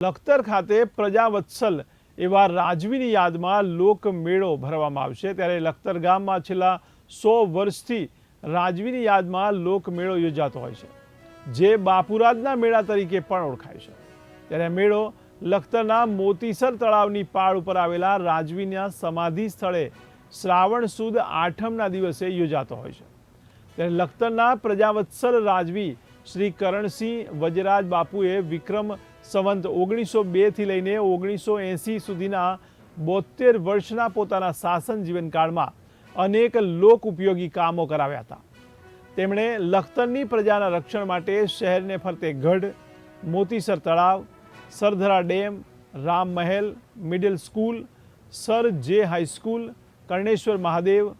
લખતર ખાતે પ્રજાવત્સલ એવા રાજવીની યાદમાં લોકમેળો ભરવામાં આવશે. ત્યારે લખતર ગામમાં છેલ્લા સો વર્ષથી રાજવીની યાદમાં લોકમેળો યોજાતો હોય છે. જે બાપુરાજના મેળા તરીકે પણ ઓળખાય છે. ત્યારે મેળો લખતરના મોતીસર તળાવની પાળ ઉપર આવેલા રાજવીના સમાધિ સ્થળે શ્રાવણ સુદ આઠમના દિવસે યોજાતો હોય છે. ત્યારે લખતરના પ્રજાવત્સલ રાજવી શ્રી કરણસિંહ વજરાજ બાપુએ વિક્રમ સંવંત ઓગણીસો બેથી લઈને ઓગણીસો એંસી સુધીના બોતેર વર્ષના પોતાના શાસન જીવનકાળમાં અનેક લોક ઉપયોગી કામો કરાવ્યા હતા. તેમણે લખતરની પ્રજાના રક્ષણ માટે શહેરને ફરતે ગઢ, મોતીસર તળાવ, Sardhara dam, Ram Mahal, middle school, sir J high school, Karneshwar Mahadev,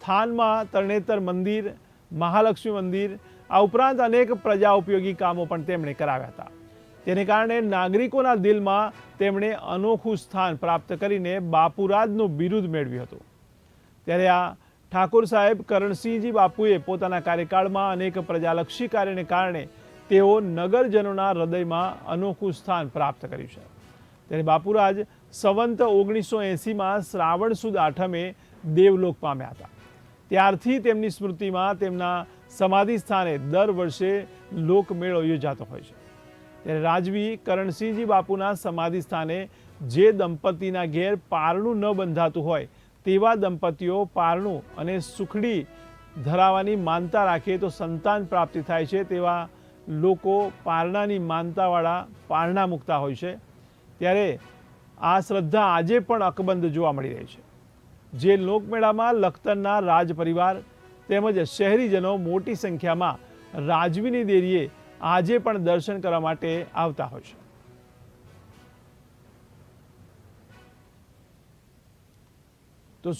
થાનમાં Tarnetar મંદિર, મહાલક્ષ્મી મંદિર આ ઉપરાંત અનેક પ્રજા ઉપયોગી કામો પણ તેમણે કરાવ્યા હતા. તેને કારણે નાગરિકોના દિલમાં તેમણે અનોખું સ્થાન પ્રાપ્ત કરીને બાપુરાજનું બિરુદ મેળવ્યું હતું. ત્યારે આ ઠાકોર સાહેબ કરણસિંહજી બાપુએ પોતાના કાર્યકાળમાં અનેક પ્રજાલક્ષી કાર્યને કારણે તેઓ નગરજનોના હૃદયમાં અનોખું સ્થાન પ્રાપ્ત કર્યું છે. ત્યારે બાપુરાજ સંવંત ઓગણીસો એંસીમાં શ્રાવણ સુદ આઠમે દેવલોક પામ્યા હતા. ત્યારથી તેમની સ્મૃતિમાં તેમના સમાધિ સ્થાને દર વર્ષે લોકમેળો યોજાતો હોય છે. ત્યારે રાજવી કરણસિંહજી બાપુના સમાધિ સ્થાને જે દંપતીના ઘેર પારણું ન બંધાતું હોય તેવા દંપતીઓ પારણું અને સુખડી ધરાવવાની માનતા રાખે તો સંતાન પ્રાપ્તિ થાય છે તેવા લોકો પારણાની માનતાવાળા પારણા મૂકતા હોય છે. ત્યારે આ શ્રદ્ધા આજે પણ અકબંધ જોવા મળી રહી છે. જે લોકમેળામાં લખતરના રાજ પરિવાર તેમજ શહેરીજનો મોટી સંખ્યામાં રાજવીની દેરીએ આજે પણ દર્શન કરવા માટે આવતા હોય છે.